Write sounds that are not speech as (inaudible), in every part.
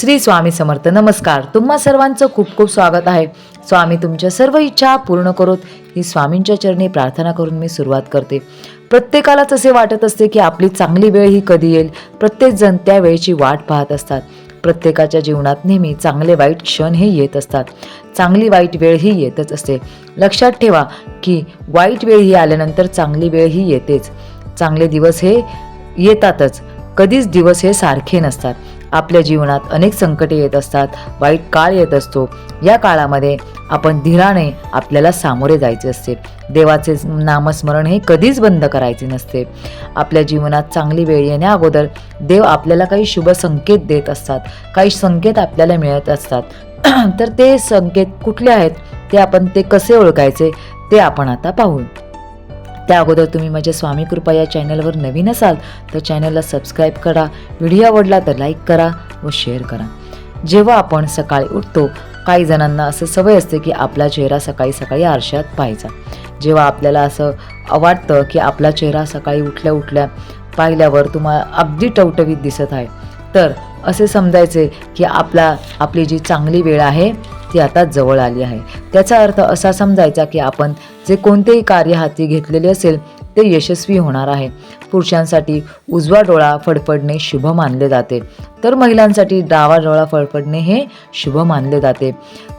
श्री स्वामी समर्थ. नमस्कार. तुम्हा सर्वांचं खूप खूप स्वागत आहे. स्वामी तुमच्या सर्व इच्छा पूर्ण करोत. ही स्वामींच्या चरणी प्रार्थना करून मी सुरुवात करते. प्रत्येकालाच असे वाटत असते की आपली चांगली वेळ ही कधी येईल? प्रत्येकजण त्या वेळेची वाट पाहत असतात. प्रत्येकाच्या जीवनात नेहमी चांगले वाईट क्षण हे येत असतात. चांगली वाईट वेळ ही येतच असते. लक्षात ठेवा की वाईट वेळ ही आल्यानंतर चांगली वेळ ही येतेच. चांगले दिवस हे येतातच. कधीच दिवस हे सारखे नसतात. आपल्या जीवनात अनेक संकटे येत असतात वाईट काळ येत असतो. या काळामध्ये आपण धीराने आपल्याला सामोरे जायचे असते. देवाचे नामस्मरण हे कधीच बंद करायचे नसते. आपल्या जीवनात चांगली वेळ येण्या अगोदर देव आपल्याला काही शुभ संकेत देत असतात. काही संकेत आपल्याला मिळत असतात. (clears throat) तर ते संकेत कुठले आहेत? ते आपण ते कसे ओळखायचे? ते आपण आता पाहू त्या अगोदर तुम्ही माझ्या स्वामी कृपा या चॅनलवर नवीन असाल तर चॅनलला सबस्क्राईब करा व्हिडिओ आवडला तर लाईक करा व शेअर करा. जेव्हा आपण सकाळी उठतो काही जणांना असं सवय असते की आपला चेहरा सकाळी सकाळी आरशात पाहायचा. जेव्हा आपल्याला असं वाटतं की आपला चेहरा सकाळी उठल्या उठल्या पाहिल्यावर तुम्हाला अगदी टवटवीत दिसत आहे. तर असे समजायचे की आपला आपली जी चांगली वेळ आहे ती आता जवळ आली आहे. त्याचा अर्थ असा समजायचा की आपण जे कोणतेही कार्य हाती घेतलेले असेल ते यशस्वी होणार आहे. पुरुषांसाठी उजवा डोळा फडफडणे शुभ मानले जाते. तर महिलांसाठी डावा डोळा फडफडणे हे शुभ मानले जाते.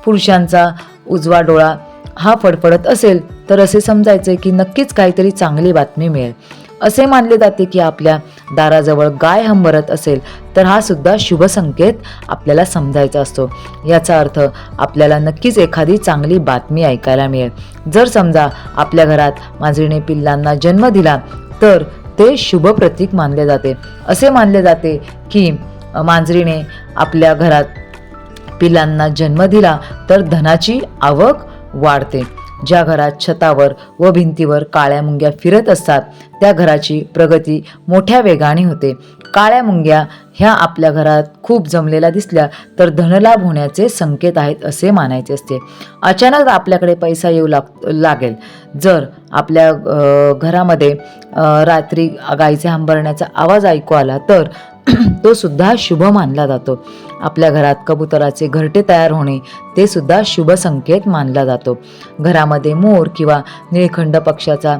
पुरुषांचा उजवा डोळा हा फडफडत असेल तर असे समजायचे की नक्कीच काहीतरी चांगली बातमी मिळेल. असे मानले जाते की आपल्या दाराजवळ गाय हंबरत असेल तर हा सुद्धा शुभ संकेत आपल्याला समजायचा असतो. याचा अर्थ आपल्याला नक्कीच एखादी चांगली बातमी ऐकायला मिळेल. जर समजा आपल्या घरात मांजरीने पिल्लांना जन्म दिला तर ते शुभ प्रतीक मानले जाते. असे मानले जाते की मांजरीने आपल्या घरात पिलांना जन्म दिला तर धनाची आवक वाढते. ज्या घरात छतावर व भिंतीवर काळ्या मुंग्या फिरत असतात त्या घराची प्रगती मोठ्या वेगाने होते. काळ्या मुंग्या ह्या आपल्या घरात खूप जमलेल्या दिसल्या तर धनलाभ होण्याचे संकेत आहेत असे मानायचे असते. अचानक आपल्याकडे पैसा येऊ लाग लागेल. जर आपल्या घरामध्ये रात्री गाईचे हंबरण्याचा आवाज ऐकू आला तर (clears throat) तो सुद्धा शुभ मानला जातो. आपल्या घरात कबुतराचे घरटे तयार होणे ते सुद्धा शुभ संकेत मानला जातो. घरामध्ये मोर किंवा निळखंड पक्षाचा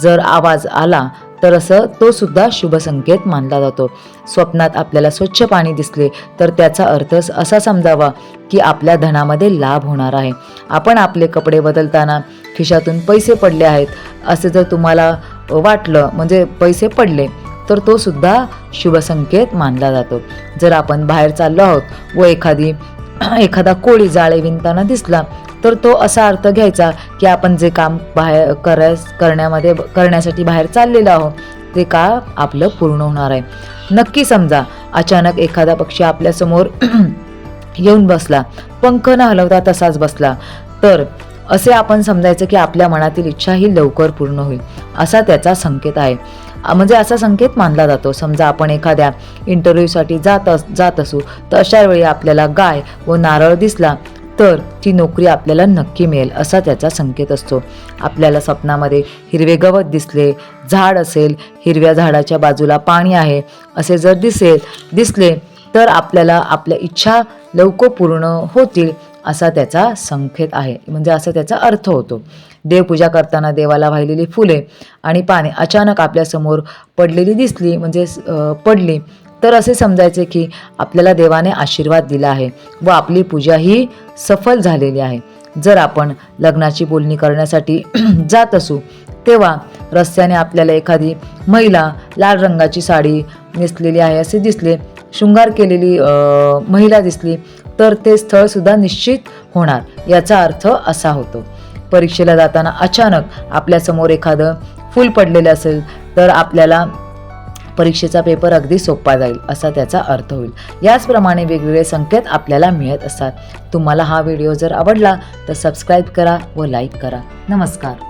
जर आवाज आला तर असं तो सुद्धा शुभ संकेत मानला जातो. स्वप्नात आपल्याला स्वच्छ पाणी दिसले तर त्याचा अर्थ असा समजावा की आपल्या धनामध्ये लाभ होणार आहे. आपण आपले कपडे बदलताना खिशातून पैसे पडले आहेत असे जर तुम्हाला वाटलं म्हणजे पैसे पडले तर तो सुद्धा शुभसंकेत मानला जातो. जर आपण बाहेर चाललो आहोत व एखादी एखादा कोळी जाळे विणताना दिसला तर तो असा अर्थ घ्यायचा की आपण जे काम बाहेर करायस करण्यामध्ये करण्यासाठी बाहेर चाललेलो आहोत ते का आपलं पूर्ण होणार आहे. नक्की समजा अचानक एखादा पक्षी आपल्यासमोर (clears throat) येऊन बसला पंख न हलवता तसाच बसला तर असे आपण समजायचं की आपल्या मनातील इच्छा ही लवकर पूर्ण होईल असा त्याचा संकेत आहे. म्हणजे असा संकेत मानला जातो. समजा आपण एखाद्या इंटरव्ह्यूसाठी जात अस जात असू तर अशा वेळी आपल्याला गाय व नारळ दिसला तर ती नोकरी आपल्याला नक्की मिळेल असा त्याचा संकेत असतो. आपल्याला स्वप्नामध्ये हिरवे गवत दिसले झाड असेल हिरव्या झाडाच्या बाजूला पाणी आहे असे जर दिसेल दिसले तर आपल्याला आपल्या इच्छा लवकर पूर्ण होतील असा त्याचा संकेत आहे. म्हणजे असा त्याचा अर्थ होतो. देवपूजा करताना देवाला वाहिलेली फुले आणि पाने अचानक आपल्यासमोर पडलेली दिसली म्हणजे पडली. तर असे समजायचे की आपल्याला देवाने आशीर्वाद दिला आहे व आपली पूजा ही सफल झालेली आहे. जर आपण लग्नाची बोलणी करण्यासाठी (clears throat) जात असू तेव्हा रस्त्याने आपल्याला एखादी महिला लाल रंगाची साडी नेसलेली आहे असे दिसले शृंगार केलेली महिला दिसली तर ते स्थळसुद्धा निश्चित होणार. याचा अर्थ असा होतो. परीक्षेला जाताना अचानक आपल्यासमोर एखादं फूल पडलेलं असेल तर आपल्याला परीक्षेचा पेपर अगदी सोपा जाईल असा त्याचा अर्थ होईल. याचप्रमाणे वेगवेगळे संकेत आपल्याला मिळत असतात. तुम्हाला हा व्हिडिओ जर आवडला तर सबस्क्राईब करा व लाईक करा. नमस्कार.